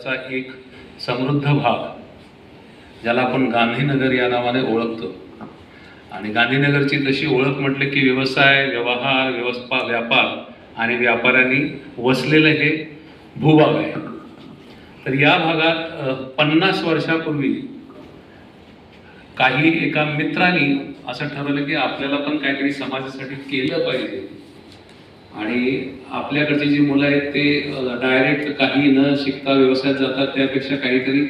शहराचा एक समृद्ध भाग ज्याला आपण गांधीनगर या नावाने ओळखतो. आणि गांधीनगरची तशी ओळख म्हटलं की व्यवसाय व्यवहार व्यवस्था व्यापार आणि व्यापाऱ्यांनी वसलेलं हे भूभाग आहे. तर या भागात पन्नास वर्षापूर्वी काही एका मित्रांनी असं ठरवलं की आपल्याला पण काहीतरी समाजासाठी केलं पाहिजे. आणि आपल्याकडची जी मुलं आहेत ते डायरेक्ट काही न शिकता व्यवसायात जातात त्यापेक्षा काहीतरी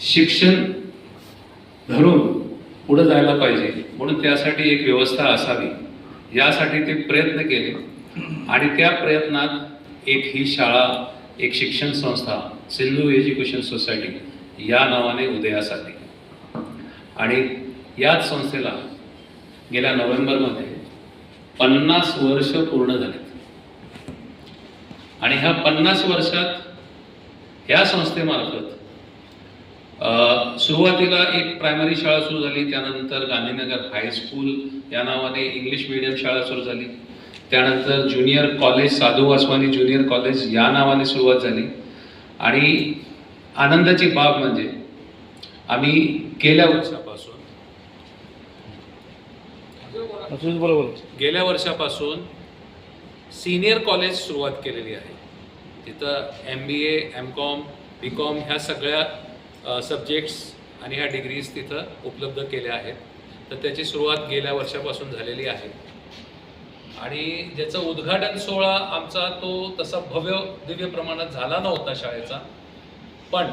शिक्षण धरून पुढं जायला पाहिजे. म्हणून त्यासाठी एक व्यवस्था असावी. यासाठी ते प्रयत्न केले. आणि त्या प्रयत्नात एक ही शाळा एक शिक्षण संस्था सिंधू एज्युकेशन सोसायटी या नावाने उदयास आली आणि याच संस्थेला गेल्या नोव्हेंबरमध्ये पन्नास वर्ष पूर्ण झाले आणि ह्या पन्नास वर्षात ह्या संस्थेमार्फत सुरुवातीला एक प्रायमरी शाळा सुरू झाली त्यानंतर गांधीनगर हायस्कूल या नावाने इंग्लिश मिडियम शाळा सुरू झाली. त्यानंतर ज्युनियर कॉलेज साधू वासवानी ज्युनियर कॉलेज या नावाने सुरुवात झाली. आणि आनंदाची बाब म्हणजे आम्ही गेल्या वर्षापासून गेल्या वर्षापासून सिनियर कॉलेज सुरुवात केलेली आहे. तिथं M B A M com B com ह्या सगळ्या सब्जेक्ट्स आणि ह्या डिग्रीज तिथं उपलब्ध केल्या आहेत. तर त्याची सुरुवात गेल्या वर्षापासून झालेली आहे. आणि ज्याचं उद्घाटन सोहळा आमचा तो तसा भव्य दिव्य प्रमाणात झाला नव्हता शाळेचा. पण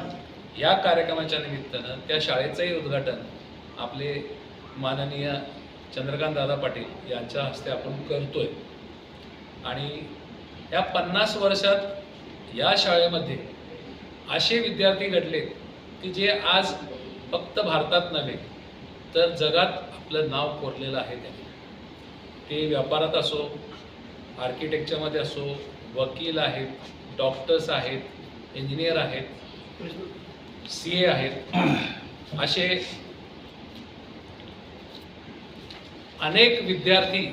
या कार्यक्रमाच्या निमित्तानं त्या शाळेचंही उद्घाटन आपले माननीय चंद्रकांत दादा पाटील यांच्या हस्ते आपण करतोय. आणि या पन्नास वर्षात या शाळेमध्ये असे विद्यार्थी घडले की जे आज फक्त भारतात नव्हे तर जगात आपलं नाव कोरलेलं आहे त्यांनी. ते व्यापारात असो आर्किटेक्चरमध्ये असो वकील आहेत डॉक्टर्स आहेत इंजिनियर आहेत सी ए आहेत असे अनेक विद्यार्थी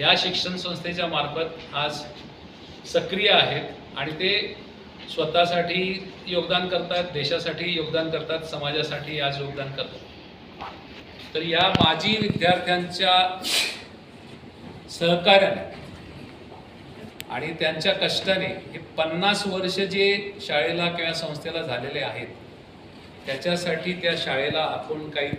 या शिक्षण संस्थेच्या मार्फत आज सक्रिय आहेत आणि ते स्वतःसाठी योगदान करतात देशासाठी योगदान करतात समाजासाठी आज योगदान करतात. तर या माजी विद्यार्थ्यांच्या सहकार्याने आणि त्यांच्या कष्टाने हे पन्नास वर्ष जे शाळेला किंवा संस्थेला झालेले आहेत त्याच्यासाठी त्या शाळेला आपण काही